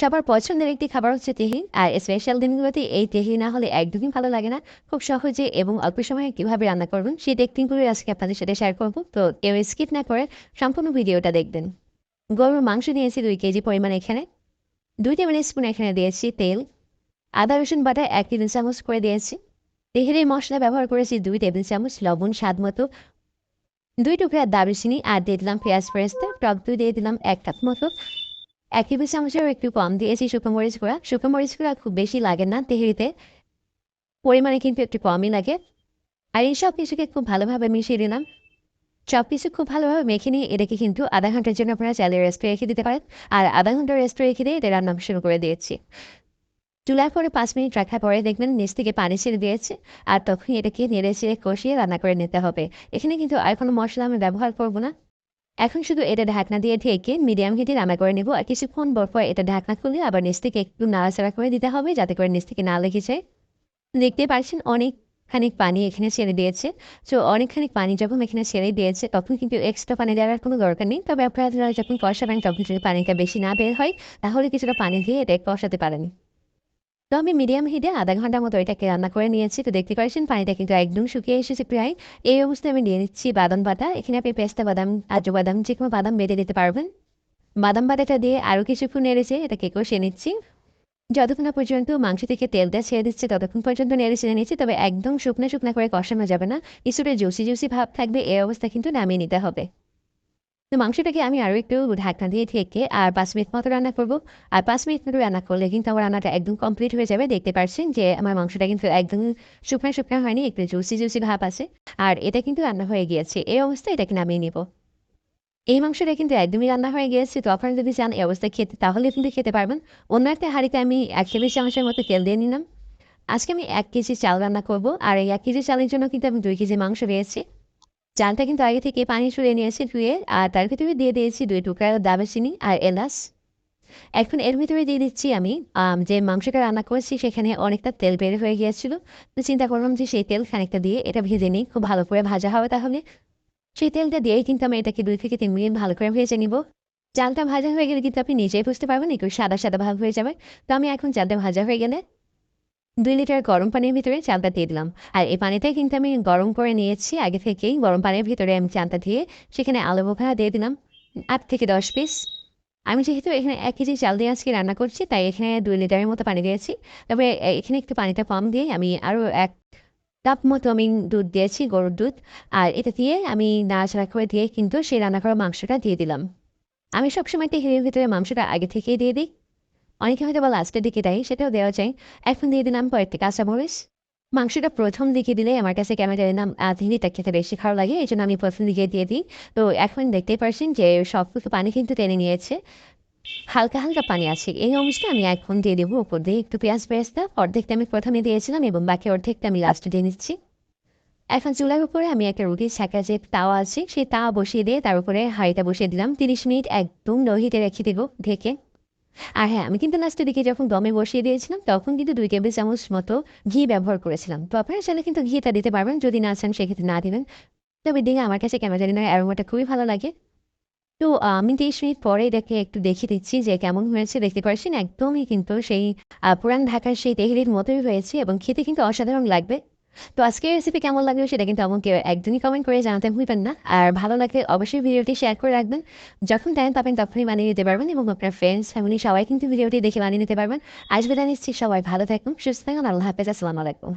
সবার পছন্দের একটি খাবার হচ্ছে তেহি, আর স্পেশাল দিনগুলোতে এই তেহি না হলে একদমই ভালো লাগে না। খুব সহজে এবং অল্প সময়ে কীভাবে রান্না করবেন সেই টেকনিকগুলো আজকে আপনাদের সাথে শেয়ার করব। তো কেউ স্কিপ না করে সম্পূর্ণ ভিডিওটা দেখবেন। গরুর মাংস নিয়েছি দুই কেজি পরিমাণ এখানে। দুই টেবিল স্পুন এখানে দিয়েছি তেল। আদা, রসুন বাটা এক টেবিল চামচ করে দিয়েছি। তেহের মশলা ব্যবহার করেছি দুই টেবিল চামচ লবণ, স্বাদ মতো। দুই টুকরা দারুচিনি, আর দিয়ে দিলাম পেঁয়াজ ফেরেস্তা টক দই দিয়ে দিলাম এক কাপ মতো। এক টেবিল চামচেরও একটু কম দিয়েছি শুকনো মরিচ গুঁড়া। শুকনো মরিচ গুঁড়া খুব বেশি লাগে না তেহরিতে। পরিমাণে কিন্তু একটু কমই লাগে। আর এই সব কিছুকে খুব ভালোভাবে মিশিয়ে দিলাম। সব কিছু খুব ভালোভাবে মেখে নিয়ে এটাকে কিন্তু আধা ঘণ্টার জন্য আপনারা চাইলে রেস্টে রেখে দিতে পারেন। আর আধা ঘণ্টা রেস্টে রেখে দিয়ে এটা রান্না শুরু করে দিয়েছি। চুলার পরে পাঁচ মিনিট রাখার পরে দেখবেন নিচ থেকে পানি ছেড়ে দিয়েছে। আর তখনই এটাকে নেড়ে চেড়ে কষিয়ে রান্না করে নিতে হবে। এখানে কিন্তু আর কোনো মশলা আমি ব্যবহার করব না। এখন শুধু এটা ঢাকনা দিয়ে ঢেকে মিডিয়াম হিটে রান্না করে নেব আর কিছুক্ষণ পর এটা ঢাকনা খুলে আবার নিচ থেকে একটু নাড়াচাড়া করে দিতে হবে যাতে করে নিচ থেকে না লেগে যায়। দেখতে পাচ্ছেন অনেকখানি পানি এখানে ছেড়ে দিয়েছে। তো অনেকখানি পানি যখন এখানে ছেড়ে দিয়েছে তখন কিন্তু এক্সট্রা পানি দেওয়ার কোনো দরকার নেই। তবে আপনারা যখন কষাবেন তখন যদি পানিটা বেশি না বের হয় তাহলে কিছুটা পানি দিয়ে এটা কষাতে পারেন। তো আমি মিডিয়াম হিটে আধা ঘণ্টার মতো এটাকে রান্না করে নিয়েছি। তো দেখতে পাচ্ছেন পানিটা কিন্তু একদম শুকিয়ে এসেছে প্রায়। এই অবস্থায় আমি নিয়ে নিচ্ছি বাদাম বাটা। এখানে আপনি পেস্তা বাদাম আজু বাদাম, যে কোনো বাদাম বেটে দিতে পারবেন। বাদাম বাটাটা দিয়ে আরও কিছুক্ষণ নেড়েছে এটা এটাকে কষিয়ে নিচ্ছি। যতক্ষণ না পর্যন্ত মাংস থেকে তেলটা ছেড়ে দিচ্ছে, ততক্ষণ পর্যন্ত নেড়ে ছেড়ে নিচ্ছি। তবে একদম শুকনো শুকনো করে কষানো যাবে না। কিছুটা জুসি জুসি ভাব থাকবে, এই অবস্থা কিন্তু নামিয়ে নিতে হবে। তো মাংসটাকে আমি আরও একটু ঢাকনা দিয়ে ঠেকে আর পাঁচ মিনিট মতো রান্না করব। আর পাঁচ মিনিট মতো রান্না করলে কিন্তু আমার রান্নাটা একদম কমপ্লিট হয়ে যাবে। দেখতে পাচ্ছেন যে আমার মাংসটা কিন্তু একদম শুকনো শুকনো হয়নি, একটু জুসি জুসি ভাব আছে। আর এটা কিন্তু রান্না হয়ে গিয়েছে। এই অবস্থায় এটাকে নামিয়ে নিব। এই মাংসটা কিন্তু একদমই রান্না হয়ে গিয়েছে। তো আপনারা যদি চান এই অবস্থায় খেতে, তাহলে কিন্তু খেতে পারবেন। অন্য একটা হাঁড়িতে আমি এক টেবিল চামচের মতো তেল দিয়ে নিলাম। আজকে আমি এক কেজি চাল রান্না করব। আর এই এক কেজি চালের জন্য কিন্তু আমি দুই কেজি মাংস রয়েছে চালটা কিন্তু আগে থেকে পানি ছড়িয়ে নিয়েছি ধুয়ে, আর তার ভিতরে দিয়ে দিয়েছি দুই টুকরা দারচিনি আর এলাচ। এখন এর ভিতরে দিয়ে দিচ্ছি আমি যে মাংসটা রান্না করেছি সেখানে অনেকটা তেল বের হয়ে গিয়েছিল। তো চিন্তা করলাম যে সেই তেল খানিকটা দিয়ে এটা ভেজে নিই, খুব ভালো করে ভাজা হবে তাহলে। সেই তেলটা দিয়েই কিন্তু আমি এটাকে দুই থেকে তিন মিনিট ভালো করে ভেজে নিব। চালটা ভাজা হয়ে গেলে কিন্তু আপনি নিজেই বুঝতে পারবেন একটু সাদা সাদা ভাব হয়ে যাবে। তো আমি এখন চালটা ভাজা হয়ে গেলে দুই লিটার গরম পানির ভিতরে চালটা দিয়ে দিলাম। আর এই পানিটা কিন্তু আমি গরম করে নিয়েছি, আগে থেকেই গরম পানির ভিতরে আমি চালটা দিয়ে সেখানে আলু বোখরা দিয়ে দিলাম, আট থেকে দশ পিস আমি যেহেতু এখানে এক কেজি চাল দিয়ে আজকে রান্না করছি, তাই এখানে দুই লিটারের মতো পানি দিয়েছি। তবে এখানে একটু পানিটা কম দিয়ে আমি আরও এক কাপ মতো আমি দুধ দিয়েছি, গরুর দুধ। আর এটা দিয়ে আমি নাড়াচাড়া করে দিয়ে কিন্তু সেই রান্না করা মাংসটা দিয়ে দিলাম। আমি সবসময় তেহেরির ভিতরে মাংসটা আগে থেকেই দিয়ে দিই। অনেকে হয়তো বা লাস্টের দিকে দেয়, সেটাও দেওয়া যায়। এখন দিয়ে দিলাম পরের কয়েকটি কাঁচামরিচ। মাংসটা প্রথম দিকে দিলে আমার কাছে কেমন জানি না হিন্দিটা খেতে বেশি খারাপ লাগে, এই জন্য আমি প্রথম দিকে দিয়ে দিই। তো এখন দেখতেই পারছেন যে সব কিছু পানি কিন্তু টেনে নিয়েছে। হালকা হালকা পানি আছে। এই অবস্থায় আমি এখন দিয়ে দেবো উপর দিয়ে একটু পেঁয়াজ পেঁয়াজটা অর্ধেকটা আমি প্রথমে দিয়েছিলাম এবং বাকি অর্ধেকটা আমি লাস্টে দিয়ে নিচ্ছি। এখন চুলার উপরে আমি একটা রুটির ছাকা যে তাওয়া আছে, সেই তাওয়া বসিয়ে দিয়ে তার উপরে হাঁড়িটা বসিয়ে দিলাম। তিরিশ মিনিট একদম লোহিতে রেখে দেবো ঢেকে। আর হ্যাঁ আমি কিন্তু লাস্টের দিকে যখন দমে বসিয়ে দিয়েছিলাম, তখন কিন্তু দুই টেবিল চামচ মতো ঘি ব্যবহার করেছিলাম। তো আপনারা চাইলে কিন্তু ঘিটা দিতে পারবেন, যদি না চান সেক্ষেত্রে না দেবেন। তবে দিকে আমার কাছে কেমন জানি না অ্যারোমাটা খুবই ভালো লাগে। তো আমি তেইশ মিনিট পরে এটাকে একটু দেখে দিচ্ছি যে কেমন হয়েছে, দেখতে পাচ্ছেন একদমই কিন্তু সেই পুরান ঢাকার সেই তেহরির মতোই হয়েছে এবং খেতে কিন্তু অসাধারণ লাগবে। তো আজকের রেসিপি কেমন লাগল সেটা কিন্তু আমাকে একদমই কমেন্ট করে জানাতে ভুলবেন না। আর ভালো লাগলে অবশ্যই ভিডিওটি শেয়ার করে রাখবেন। যখন টাইম পাবেন তখনই বানিয়ে নিতে পারবেন এবং আপনার ফ্রেন্ডস ফ্যামিলি সবাই কিন্তু ভিডিওটি দেখে বানিয়ে নিতে পারবেন। আজ নিচ্ছি, সবাই ভালো থাকুন, সুস্থ থাকুন, আল্লাহ হাফেজ, আসসালামু আলাইকুম।